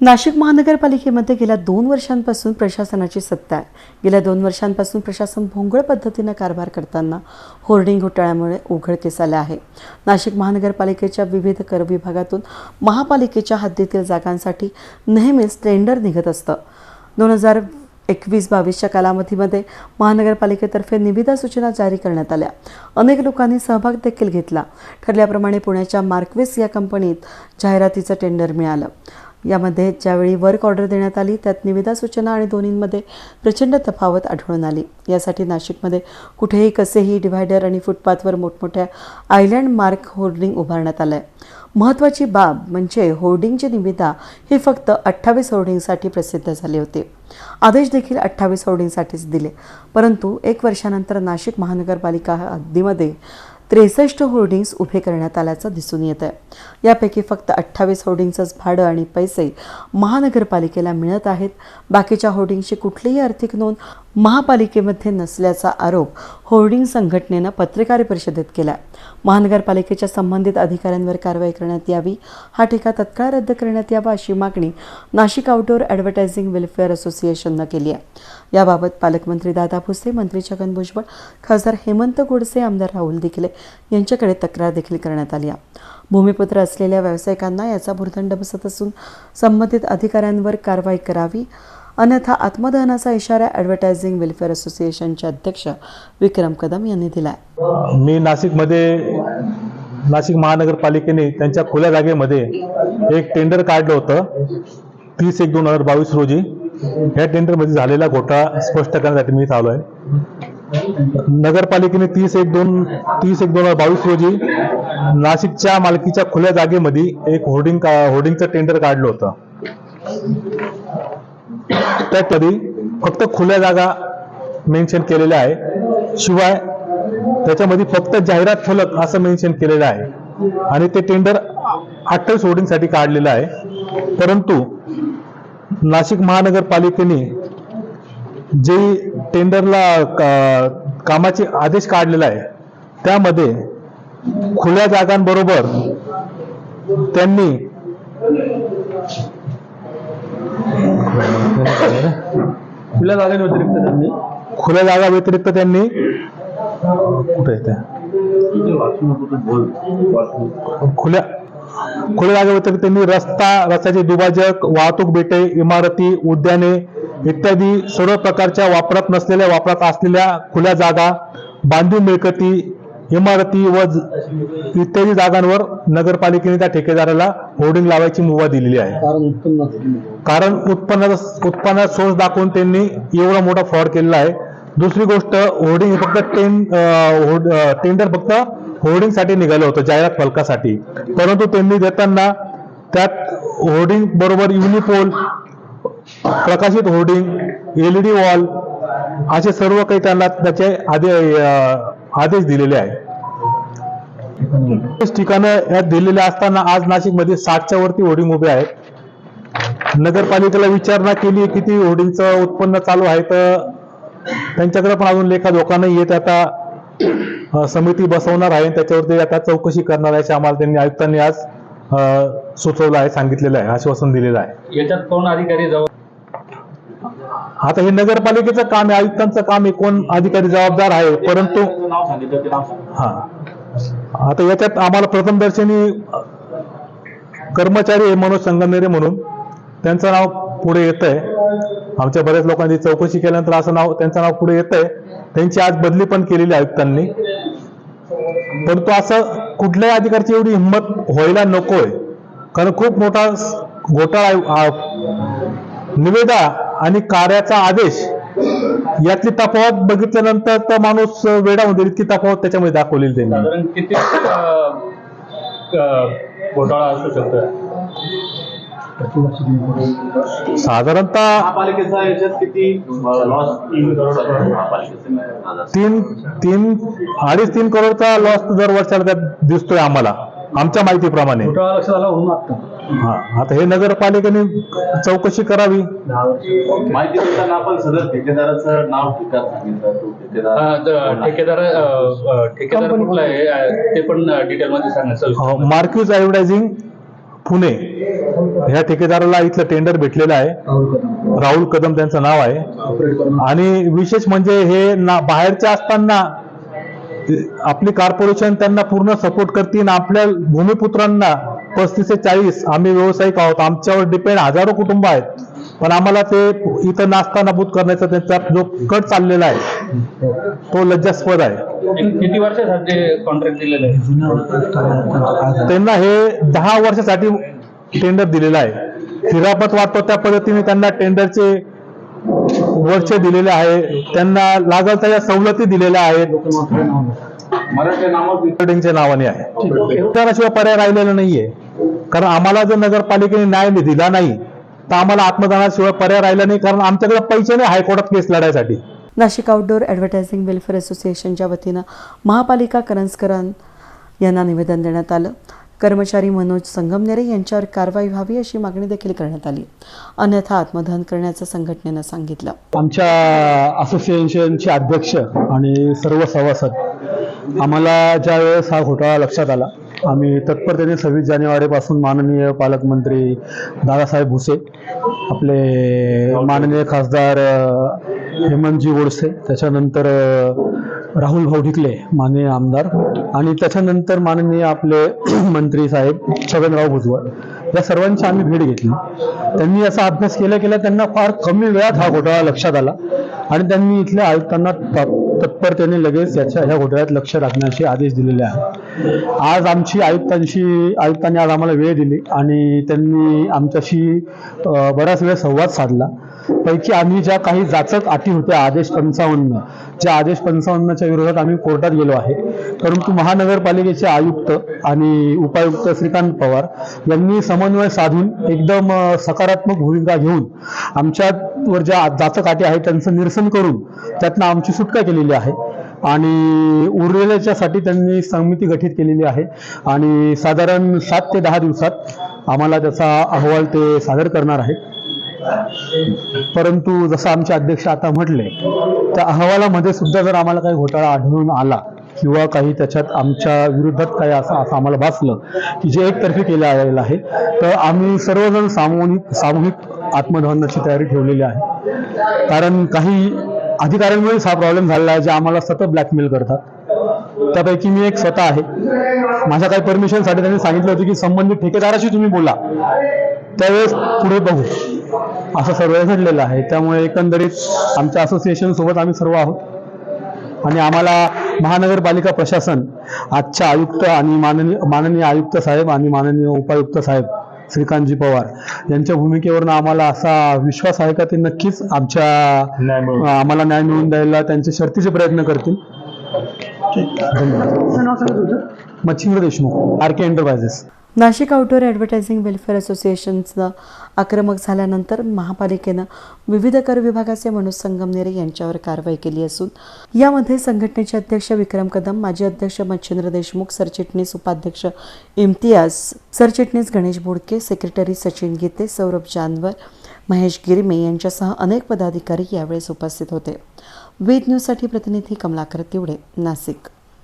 नाशिक महानगरपालिकेमध्ये गेल्या दोन वर्षांपासून प्रशासनाची सत्ता आहे. गेल्या दोन वर्षांपासून प्रशासन भोंगळ पद्धतीनं कारभार करताना होर्डिंग घोटाळ्यामुळे उघडकीस आलं आहे. नाशिक महानगरपालिकेच्या विविध कर विभागातून महापालिकेच्या हद्दीतील जागांसाठी नेहमीच टेंडर निघत असतं. दोन हजार एकवीस बावीसच्या कालावधीमध्ये महानगरपालिकेतर्फे निविदा सूचना जारी करण्यात आल्या. अनेक लोकांनी सहभाग देखील घेतला. ठरल्याप्रमाणे पुण्याच्या मार्कवेस या कंपनीत जाहिरातीचं टेंडर मिळालं. यामध्ये ज्यावेळी वर्क ऑर्डर देण्यात आली त्यात निविदा सूचना आणि दोन्हींमध्ये प्रचंड तफावत आढळून आली. यासाठी नाशिकमध्ये कुठेही कसेही डिव्हायडर आणि फुटपाथवर मोठमोठ्या आयलँड मार्क होर्डिंग उभारण्यात आलं आहे महत्त्वाची बाब म्हणजे होर्डिंगची निविदा ही फक्त अठ्ठावीस होर्डिंगसाठी प्रसिद्ध झाली होती. आदेश देखील अठ्ठावीस होर्डिंगसाठीच दिले. परंतु एक वर्षानंतर नाशिक महानगरपालिका हद्दीमध्ये त्रेसष्ट होर्डिंग्स उभे करण्यात आल्याचं दिसून येत आहे यापैकी फक्त अठ्ठावीस होर्डिंगचंच भाडं आणि पैसे महानगरपालिकेला मिळत आहेत. बाकीच्या होर्डिंगची कुठलीही आर्थिक नोंद महापालिकेमध्ये नसल्याचा आरोप होर्डिंग संघटनेनं पत्रकार परिषदेत केला महानगरपालिकेच्या संबंधित अधिकाऱ्यांवर कारवाई करण्यात यावी हा ठेका तत्काळ रद्द करण्यात यावा अशी मागणी नाशिक आउटडोअर ॲडव्हर्टायझिंग वेलफेअर असोसिएशननं केली आहे. याबाबत पालकमंत्री दादा भुसे मंत्री छगन भुजबळ खासदार हेमंत गोडसे आमदार राहुल दिखले यांच्याकडे तक्रार देखील करण्यात आली आहे. भूमिपुत्र असलेल्या व्यावसायिकांना याचा भूर्दंड बसत असून संबंधित अधिकाऱ्यांवर कारवाई करावी अन्यथा आत्मदहनाचा इशारा ॲडव्हर्टायझिंग वेलफेअर असोसिएशनचे अध्यक्ष विक्रम कदम यांनी दिला आहे मी नाशिकमध्ये नाशिक महानगरपालिकेने त्यांच्या खुल्या जागेमध्ये एक टेंडर काढलं होतं. तीस एक दोन हजार बावीस रोजी. या टेंडरमध्ये झालेला घोटाळा स्पष्ट करण्यासाठी मी इथं आलो आहे नगरपालिकेने तीस एक दोन तीस एक दोन हजार बावीस रोजी नाशिकच्या मालकीच्या खुल्या जागेमध्ये एक होर्डिंग का होर्डिंगचं टेंडर काढलं होतं. त्यातमध्ये फक्त खुल्या जागा मेन्शन केलेल्या आहे. शिवाय त्याच्यामध्ये फक्त जाहिरात फलक असं मेन्शन केलेलं आहे. आणि ते टेंडर अठ्ठावीस होर्डिंगसाठी काढलेलं आहे. परंतु नाशिक महानगरपालिकेने जे टेंडरला का- कामाचे आदेश काढलेला आहे त्यामध्ये खुल्या जागांबरोबर त्यांनी खुल्या जागेव्यतिरिक्त त्यांनी? खुल्या जागा व्यतिरिक्त त्यांनी? कुठे येते खुल्या खुल्या जागा व्यतिरिक्त त्यांनी रस्ता रस्त्याचे दुभाजक वाहतूक बेटे इमारती उद्याने इत्यादी सर्व प्रकारच्या वापरात नसलेल्या वापरात असलेल्या खुल्या जागा बांधीव मिळकती इमारती व इत्यादी जागांवर नगरपालिकेने त्या ठेकेदाराला होर्डिंग लावायची मुभा दिलेली आहे. कारण उत्पन्न कारण उत्पन्नाचा उत्पन्नात सोर्स दाखवून त्यांनी एवढा मोठा फ्रॉड केलेला आहे. दुसरी गोष्ट होर्डिंग हे फक्त टेन टेंडर फक्त होर्डिंगसाठी निघालं होतं जाहिरात फलकासाठी परंतु त्यांनी देताना त्यात होर्डिंग बरोबर युनिपोल प्रकाशित होर्डिंग एलईडी वॉल असे सर्व काही त्यांना त्याचे अं, आदेश दिलेले आहे. ठिकाणं यात दिलेले असताना आज नाशिकमध्ये साठच्या वरती होर्डिंग उभे आहेत. नगरपालिकेला विचारणा केली किती होर्डिंगचं उत्पन्न चालू आहे तर त्यांच्याकडे पण अजून लेखा धोका नाही येत. आता समिती बसवणार आहे त्याच्यावरती आता चौकशी करणार आहे असे आम्हाला त्यांनी आयुक्तांनी आज सुचवलं आहे सांगितलेलं आहे आश्वासन दिलेलं आहे. याच्यात कोण अधिकारी जवळ आता हे नगरपालिकेचं काम आहे आयुक्तांचं काम आहे कोण अधिकारी जबाबदार आहे परंतु नाव सांगितलं ते नाव सांगितलं. हा. आता याच्यात आम्हाला प्रथमदर्शनी कर्मचारी आहे मनोज संगमेरे म्हणून त्यांचं नाव पुढे येत आहे आमच्या बऱ्याच लोकांनी चौकशी केल्यानंतर असं नाव त्यांचं नाव पुढे येत आहे त्यांची आज बदली पण केलेली आहे आयुक्तांनी. परंतु असं कुठल्याही अधिकाऱ्याची एवढी हिंमत व्हायला नकोय. कारण खूप मोठा घोटाळा आहे. आ, निवेदा आणि कार्याचा आदेश यातली तफावत बघितल्यानंतर तर माणूस वेडा होईल इतकी तफावत त्याच्यामध्ये दाखवलेली त्यांनी. साधारण किती अं, अं, घोटाळा असू शकतो? साधारणतः महापालिकेचा याच्यात किती लॉस तीन करोड महापालिकेचा तीन तीन अडीच तीन करोडचा लॉस दर वर्षाला त्यात दिसतोय आम्हाला. आमच्या माहितीप्रमाणे. घोटाळा लक्षात आला म्हणून आता. हा आता हे नगरपालिकेने चौकशी करावी. माहिती देताना आपण सदर ठेकेदाराचं नाव ठिकाण सांगितलं तो ठेकेदार द- ठेकेदार अं, अं, ठेकेदार कुठला आहे? अं, ते पण डिटेल मध्ये सांगायचं मार्क्यूज ॲडव्हर्टायझिंग पुणे. ह्या ठेकेदाराला इथलं टेंडर भेटलेलं आहे. राहुल कदम. त्यांचं नाव आहे. ऑपरेट आणि विशेष म्हणजे हे ना बाहेरचे असताना आपली कॉर्पोरेशन त्यांना पूर्ण सपोर्ट करते आणि आपल्या भूमिपुत्रांना पस्तीस ते चाळीस आम्ही व्यावसायिक आहोत. आमच्यावर डिपेंड हजारो कुटुंब आहेत. पण आम्हाला ते इथं नास्ता नाबूद करण्याचा त्यांचा जो कट चाललेला आहे तो लज्जास्पद आहे. किती वर्षासाठी कॉन्ट्रॅक्ट दिलेलं आहे? त्यांना हे दहा वर्षासाठी टेंडर दिलेलं आहे. हिरापत वाटतो त्या पद्धतीने त्यांना टेंडरचे वर्ष दिलेले आहे. त्यांना लागल त्या सवलती दिलेल्या आहेत. नावाने आहे. त्याशिवाय पर्याय राहिलेला नाहीये. कारण आम्हाला जर नगरपालिकेने न्याय दिला नाही तर आम्हाला आत्मदानाशिवाय पर्याय राहिला नाही. कारण आमच्याकडे पैसे नाही हायकोर्टात केस लढायसाठी. नाशिक आउटडोअर ॲडव्हर्टायझिंग वेलफेअर असोसिएशनच्या वतीनं महापालिका करंजकरां यांना निवेदन देण्यात आलं. कर्मचारी मनोज संगमनेरे यांच्यावर कारवाई व्हावी अशी मागणी देखील करण्यात आली. अन्यथा आत्मदहन करण्याचं संघटनेनं सांगितलं. आमच्या असोसिएशनचे अध्यक्ष आणि सर्व सभासद आम्हाला ज्या वेळेस हा घोटाळा लक्षात आला आम्ही तत्परतेने सव्वीस जानेवारीपासून माननीय पालकमंत्री दादासाहेब भुसे आपले माननीय खासदार हेमंतजी गोडसे त्याच्यानंतर राहुल भाऊ ढिकले माननीय आमदार. आणि त्याच्यानंतर माननीय आपले मंत्री साहेब छगनराव भुजबळ. या सर्वांची आम्ही भेट घेतली. त्यांनी असा अभ्यास केला केला त्यांना फार कमी वेळात हा घोटाळा लक्षात आला. आणि त्यांनी इथल्या आयुक्तांना तत्परतेने लगेच याच्या ह्या घोटाळ्यात लक्ष राखण्याचे आदेश दिलेले आहेत. आज आमची आयुक्तांशी आयुक्तांनी आज आम्हाला वेळ दिली आणि त्यांनी आमच्याशी बराच वेळ संवाद साधला. पैकी आम्ही ज्या काही जाचक अटी होत्या आदेश पंचावन्न ज्या आदेश पंचावन्नच्या विरोधात आम्ही कोर्टात गेलो आहे परंतु महानगरपालिकेचे आयुक्त आणि उपायुक्त श्रीकांत पवार यांनी समन्वय साधून एकदम सकारात्मक भूमिका घेऊन आमच्यावर ज्या जाचक अटी आहेत त्यांचं निरसन करून त्यातनं आमची सुटका केलेली आहे. आणि उरलेल्याच्यासाठी त्यांनी समिती गठीत केलेली आहे. आणि साधारण सात ते दहा दिवसात आम्हाला त्याचा अहवाल ते सादर करणार आहे. परंतु जसं आमचे अध्यक्ष आता म्हटले त्या अहवालामध्ये सुद्धा जर आम्हाला काही घोटाळा आढळून आला किंवा काही त्याच्यात आमच्या विरोधात काही असं असं आम्हाला भासलं की जे एकतर्फी केलं आलेलं आहे तर आम्ही सर्वजण सामूहिक सामूहिक आत्मदहनाची तयारी ठेवलेली आहे. कारण काही अधिकाऱ्यांमुळेच हा प्रॉब्लेम झालेला आहे जे आम्हाला सतत ब्लॅकमेल करतात. त्यापैकी मी एक स्वतः आहे. माझ्या काही परमिशनसाठी त्यांनी सांगितलं होतं की संबंधित ठेकेदाराशी तुम्ही बोला. त्यावेळेस पुढे बघू. असं सर्व घडलेलं आहे. त्यामुळे एकंदरीत आमच्या असोसिएशन सोबत आम्ही सर्व आहोत. आणि आम्हाला महानगरपालिका प्रशासन आजच्या आयुक्त आणि माननीय माननीय आयुक्त साहेब आणि माननीय उपायुक्त साहेब श्रीकांतजी पवार. यांच्या भूमिकेवरून आम्हाला असा विश्वास आहे का ते नक्कीच आमच्या. आम्हाला न्याय मिळवून द्यायला त्यांचे शर्तीचे प्रयत्न करतील. धन्यवाद. Machhindra Deshmukh R K enterprises Nashik outdoor advertising welfare असोसिएशनचं आक्रमक झाल्यानंतर महापालिकेनं विविध कर विभागाचे मनोज संगमनेरे यांच्यावर कारवाई केली असून यामध्ये संघटनेचे अध्यक्ष विक्रम कदम माजी अध्यक्ष मच्छिंद्र देशमुख सरचिटणीस उपाध्यक्ष इम्तियाज सरचिटणीस गणेश बोडके सेक्रेटरी सचिन गीते सौरभ जानवर महेश गिरमे यांच्यासह अनेक पदाधिकारी यावेळेस उपस्थित होते. वेद न्यूजसाठी प्रतिनिधी कमलाकर तिवडे नाशिक.